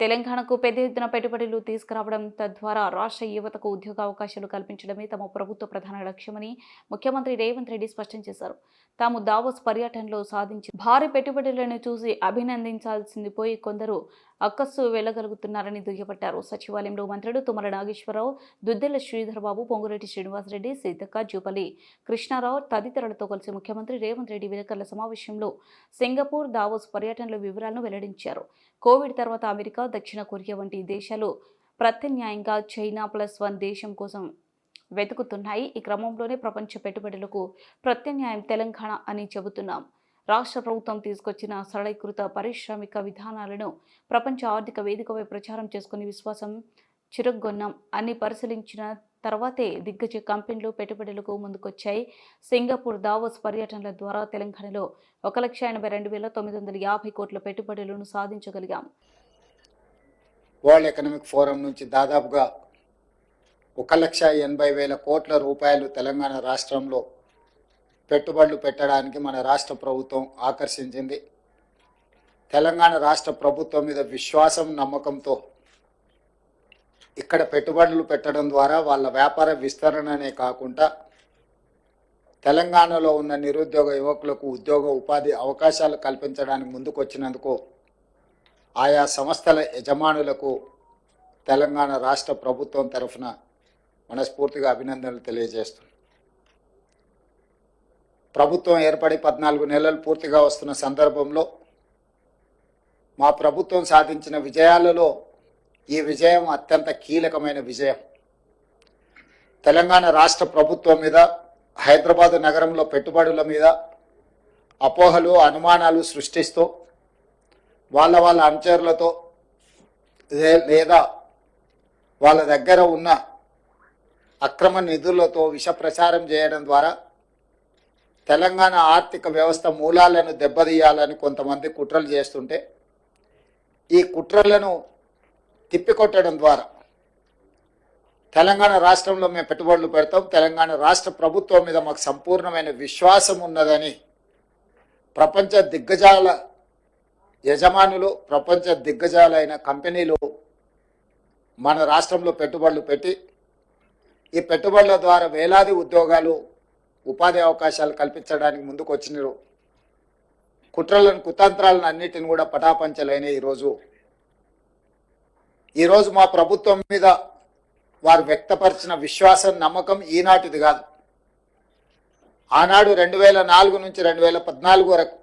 తెలంగాణకు పెద్ద ఎత్తున పెట్టుబడులు తీసుకురావడం తద్వారా రాష్ట్ర యువతకు ఉద్యోగ అవకాశాలు కల్పించడమే తమ ప్రభుత్వ ప్రధాన లక్ష్యమని ముఖ్యమంత్రి రేవంత్ రెడ్డి స్పష్టం చేశారు. తాము దావోస్ పర్యటనలో సాధించి భారీ పెట్టుబడులను చూసి అభినందించాల్సింది పోయి కొందరు అక్కస్సు వెళ్ళగలుగుతున్నారని దుయ్యబట్టారు. సచివాలయంలో మంత్రులు తుమ్మల నాగేశ్వరరావు దుద్దెల శ్రీధర్ బాబు పొంగురెడ్డి శ్రీనివాసరెడ్డి సీతక్క జూపల్లి కృష్ణారావు తదితరులతో కలిసి ముఖ్యమంత్రి రేవంత్ రెడ్డి విలేకరుల సమావేశంలో సింగపూర్ దావోస్ పర్యటనల వివరాలను వెల్లడించారు. కోవిడ్ తర్వాత అమెరికా దక్షిణ కొరియా వంటి దేశాలు ప్రత్యామ్నాయంగా చైనా ప్లస్ వన్ దేశం కోసం వెతుకుతున్నాయి. ఈ క్రమంలోనే ప్రపంచ పెట్టుబడులకు ప్రత్యామ్నాయం తెలంగాణ అని చెబుతున్నాం. రాష్ట్ర ప్రభుత్వం తీసుకొచ్చిన సరళీకృత పారిశ్రామిక విధానాలను ప్రపంచ ఆర్థిక వేదికపై ప్రచారం చేసుకుని విశ్వాసం చిరుగ్గొన్నాం అని పరిశీలించిన తర్వాతే దిగ్గజ కంపెనీలు పెట్టుబడులకు ముందుకొచ్చాయి. సింగపూర్ దావోస్ పర్యటనల ద్వారా తెలంగాణలో ఒక లక్ష ఎనభై రెండు వేల తొమ్మిది వందల యాభై కోట్ల పెట్టుబడులను సాధించగలిగాం. వరల్డ్ ఎకనామిక్ ఫోరం నుంచి దాదాపుగా ఒక లక్ష ఎనభై వేల కోట్ల రూపాయలు తెలంగాణ రాష్ట్రంలో పెట్టుబడులు పెట్టడానికి మన రాష్ట్ర ప్రభుత్వం ఆకర్షించింది. తెలంగాణ రాష్ట్ర ప్రభుత్వం మీద విశ్వాసం నమ్మకంతో ఇక్కడ పెట్టుబడులు పెట్టడం ద్వారా వాళ్ళ వ్యాపార విస్తరణనే కాకుండా తెలంగాణలో ఉన్న నిరుద్యోగ యువకులకు ఉద్యోగ ఉపాధి అవకాశాలు కల్పించడానికి ముందుకొచ్చినందుకు ఆయా సంస్థల యజమానులకు తెలంగాణ రాష్ట్ర ప్రభుత్వం తరఫున మనస్ఫూర్తిగా అభినందనలు తెలియజేస్తుంది ప్రభుత్వం ఏర్పడి పద్నాలుగు నెలలు పూర్తిగా వస్తున్న సందర్భంలో మా ప్రభుత్వం సాధించిన విజయాలలో ఈ విజయం అత్యంత కీలకమైన విజయం. తెలంగాణ రాష్ట్ర ప్రభుత్వం మీద హైదరాబాదు నగరంలో పెట్టుబడుల మీద అపోహలు అనుమానాలు సృష్టిస్తూ వాళ్ళ వాళ్ళ అనుచరులతో లే- లేదా వాళ్ళ దగ్గర ఉన్న అక్రమ నిధులతో విష ప్రచారం చేయడం ద్వారా తెలంగాణ ఆర్థిక వ్యవస్థ మూలాలను దెబ్బతీయాలని కొంతమంది కుట్రలు చేస్తుంటే ఈ కుట్రలను తిప్పికొట్టడం ద్వారా. తెలంగాణ రాష్ట్రంలో మేము పెట్టుబడులు పెడతాం. తెలంగాణ రాష్ట్ర ప్రభుత్వం మీద మాకు సంపూర్ణమైన విశ్వాసం ఉన్నదని ప్రపంచ దిగ్గజాల యజమానులు ప్రపంచ దిగ్గజాలైన కంపెనీలు మన రాష్ట్రంలో పెట్టుబడులు పెట్టి ఈ పెట్టుబడుల ద్వారా వేలాది ఉద్యోగాలు ఉపాధి అవకాశాలు కల్పించడానికి ముందుకు వచ్చినారు కుట్రలను కుతంత్రాలను అన్నిటిని కూడా పటాపంచలైన ఈరోజు ఈరోజు మా ప్రభుత్వం మీద వారు వ్యక్తపరిచిన విశ్వాసం నమ్మకం ఈనాటిది కాదు. ఆనాడు రెండు వేల నాలుగు నుంచి రెండు వేల పద్నాలుగు వరకు